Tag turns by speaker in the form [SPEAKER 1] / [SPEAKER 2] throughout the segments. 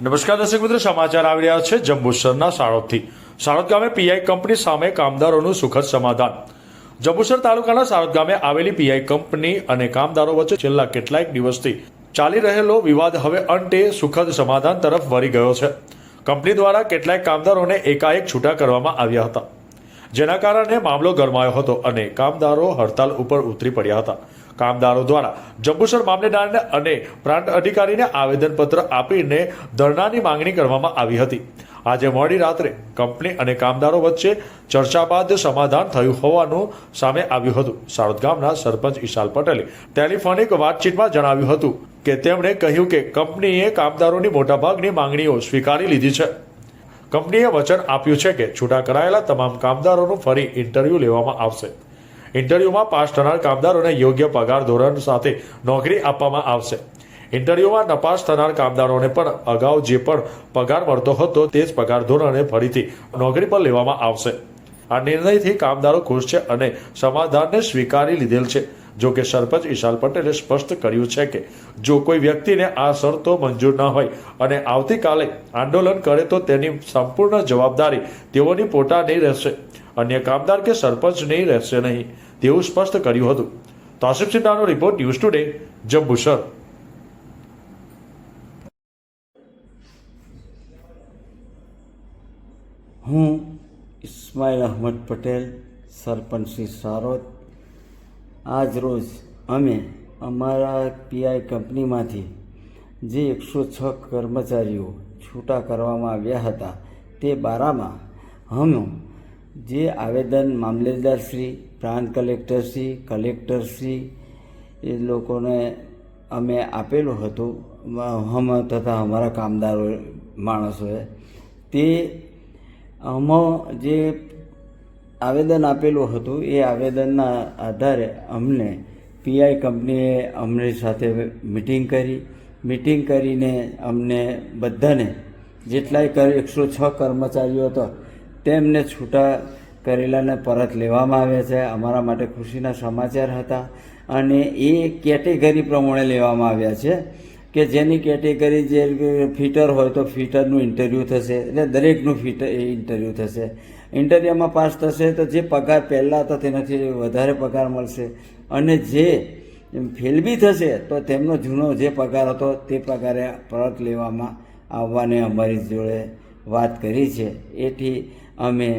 [SPEAKER 1] નમસ્કાર દર્શક મિત્રો, સમાચાર આવી રહ્યા છે જંબુસરના સાળોદથી. સાળોદ ગામે પીઆઈ કંપની સામે કામદારોનું સુખદ સમાધાન. જંબુસર તાલુકાના સાળોદ ગામે આવેલી પીઆઈ કંપની અને કામદારો વચ્ચે છેલ્લા કેટલાક દિવસથી ચાલી રહેલો વિવાદ હવે અંતે સુખદ સમાધાન તરફ વળી ગયો છે. કંપની દ્વારા કેટલાક કામદારોને એકાએક છૂટા કરવામાં આવ્યા હતા. જેના કારણે મામલો ગરમાયો હતો અને કામદારો હડતાલ ઉપર ઉતરી પડ્યા હતા. કામદારો દ્વારા જંબુસર મામલેદારને અને પ્રાંત અધિકારીને આવેદનપત્ર આપીને ધરણાની માંગણી કરવામાં આવી હતી. આજે મોડી રાત્રે કંપની અને કામદારો વચ્ચે ચર્ચા બાદ સમાધાન થયું હોવાનું સામે આવ્યું હતું. સાળોદ ગામના સરપંચ ઈશાલ પટેલે ટેલિફોનિક વાતચીતમાં જણાવ્યું હતું કે તેમણે કહ્યું કે કંપનીએ કામદારોની મોટાભાગની માંગણીઓ સ્વીકારી લીધી છે. કંપનીએ વચન આપ્યું છે કે છૂટા કરાયેલા તમામ કામદારોનું ફરી ઇન્ટરવ્યૂ લેવામાં આવશે. ઇન્ટરવ્યૂમાં પાસ થનાર કામદારોને યોગ્ય પગાર ધોરણ સાથે નોકરી આપવામાં આવશે. ઇન્ટરવ્યૂમાં નપાસ થનાર કામદારોને પણ અગાઉ જે પણ પગાર મળતો હતો તે જ પગાર ધોરણે ફરીથી નોકરી પર લેવામાં આવશે. આ નિર્ણયથી કામદારો ખુશ છે અને સમાધાનને સ્વીકારી લીધેલ છે. જો કે સરપંચ ઈશાલ પટેલે સ્પષ્ટ કર્યું છે કે જો કોઈ વ્યક્તિને આ શરતો મંજૂર ન હોય અને આવતીકાલે આંદોલન કરે તો તેની સંપૂર્ણ જવાબદારી તેઓની પોતાની રહેશે. અન્ય કામદાર કે સરપંચની રહેશે નહીં, તેવું સ્પષ્ટ કર્યું હતું. તાસિફ સિન્હાનો રિપોર્ટ ન્યૂઝ ટુડે, જંબુસર.
[SPEAKER 2] હું ઇસ્માઇલ અહમદ પટેલ, સરપંચ શ્રી સારોદ. આજ રોજ અમે અમારા પીઆઈ કંપનીમાંથી જે એકસો છ કર્મચારીઓ છૂટા કરવામાં આવ્યા હતા તે બારામાં અમે જે આવેદન મામલેદારશ્રી પ્રાંત કલેક્ટરશ્રી કલેક્ટરશ્રી એ લોકોને અમે આપેલું હતું, હમ તથા અમારા કામદારો, માણસોએ તે અમો જે આવેદન આપેલું હતું, એ આવેદનના આધારે અમને પીઆઈ કંપનીએ અમની સાથે મિટિંગ કરી. મિટિંગ કરીને અમને બધાને જેટલાય એકસો છ કર્મચારીઓ હતો, તેમને છૂટા કરેલાને પરત લેવામાં આવ્યા છે. અમારા માટે ખુશીના સમાચાર હતા અને એ કેટેગરી પ્રમાણે લેવામાં આવ્યા છે કે જેની કેટેગરી જે ફિટર હોય તો ફિટરનું ઇન્ટરવ્યૂ થશે, એટલે દરેકનું ફિટર ઇન્ટરવ્યૂ થશે. ઇન્ટરવ્યૂમાં પાસ થશે તો જે પગાર પહેલાં હતો તેનાથી વધારે પગાર મળશે. અને જે ફેલ બી થશે તો તેમનો જૂનો જે પગાર હતો તે પગારે પરત લેવામાં આવવાની અમારી જોડે વાત કરી છે. એથી અમે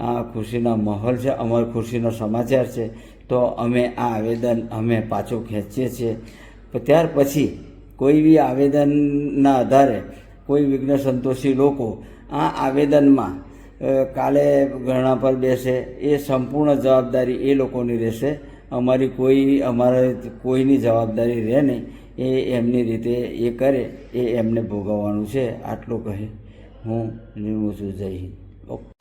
[SPEAKER 2] આ ખુશીના માહોલ છે, અમારી ખુશીનો સમાચાર છે. તો અમે આ આવેદન અમે પાછું ખેંચીએ છીએ. ત્યાર પછી કોઈ બી આવેદનના આધારે કોઈ વિઘ્ન સંતોષી લોકો આ આવેદનમાં કાલે ઘરણા પર બેસે, એ સંપૂર્ણ જવાબદારી એ લોકોની રહેશે. અમારી કોઈ, અમારે કોઈની જવાબદારી રહે નહીં. એ એમની રીતે એ કરે, એ એમને ભોગવવાનું છે. આટલું કહી હું નિર્મું છું જય હિન્દ. ઓકે.